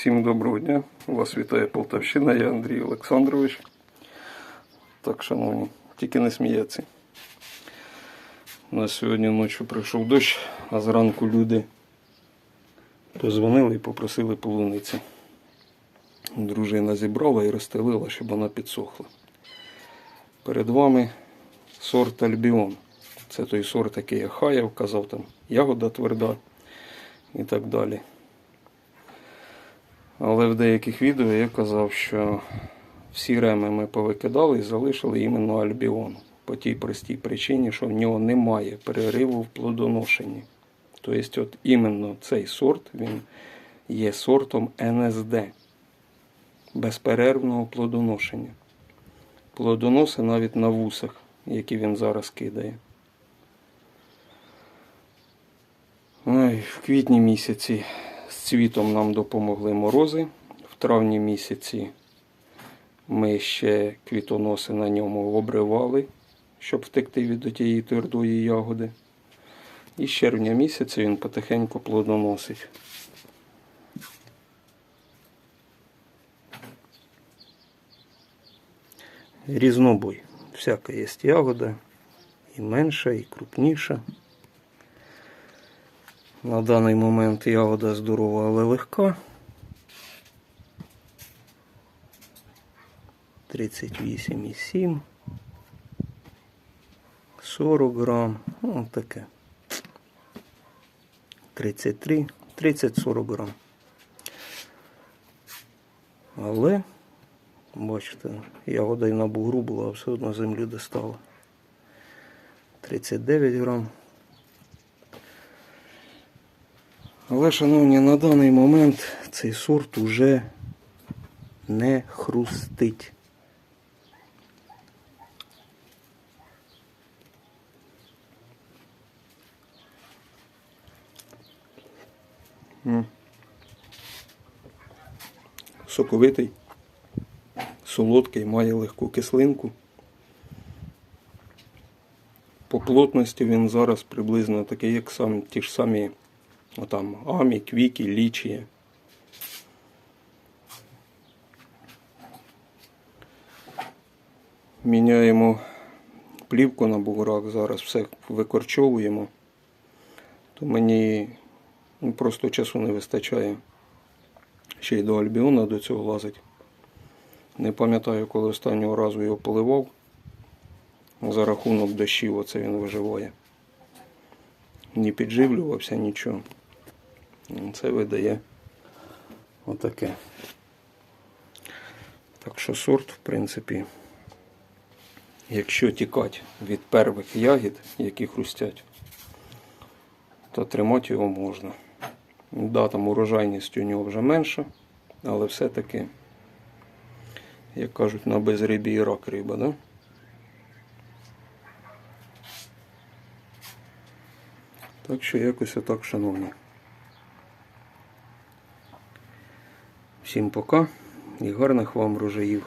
Всім доброго дня. Вас вітає Полтавщина, я Андрій Олександрович. Так, шановні, тільки не сміється. У нас сьогодні ночі прийшов дощ, а зранку люди позвонили і попросили полуниці. Дружина зібрала і розстелила, щоб вона підсохла. Перед вами сорт Альбіон. Це той сорт, який я хаяв, казав там ягода тверда і так далі. Але в деяких відео я казав, що всі реми ми повикидали і залишили іменно Альбіон. По тій простій причині, що в нього немає перериву в плодоношенні. Тобто, от іменно цей сорт він є сортом НСД безперервного плодоношення. Плодоноси навіть на вусах, які він зараз кидає. Ой, в квітні місяці цвітом нам допомогли морози. В травні місяці ми ще квітоноси на ньому обривали, щоб втекти від тієї твердої ягоди. І з червня місяця він потихеньку плодоносить. Різнобой. Всяка є ягода. І менша, і крупніша. На даний момент ягода здорова, але легка. 38,7. 40 грам. Ну, таке. 33, 30-40 грам. Але, бачите, ягода і на бугру була, все одно землю достала. 39 грам. Але, шановні, на даний момент цей сорт уже не хрустить. Соковитий, солодкий, має легку кислинку. По плотності він зараз приблизно такий, як сам, ті ж самі отам, амі, квіки, лічі. Міняємо плівку на буграх, зараз все викорчовуємо. То мені ну, просто часу не вистачає. Ще й до Альбіона до цього лазить. Не пам'ятаю, коли останнього разу його поливав. За рахунок дощів оце він виживає. Не підживлювався нічого. Це видає отаке. Так що сорт, в принципі, якщо тікати від первих ягід, які хрустять, то тримати його можна. Да, там урожайність у нього вже менша, але все-таки, як кажуть, на безрибі і рак риба, да? Так що якось отак, шановні. Всім пока і гарних вам врожаїв.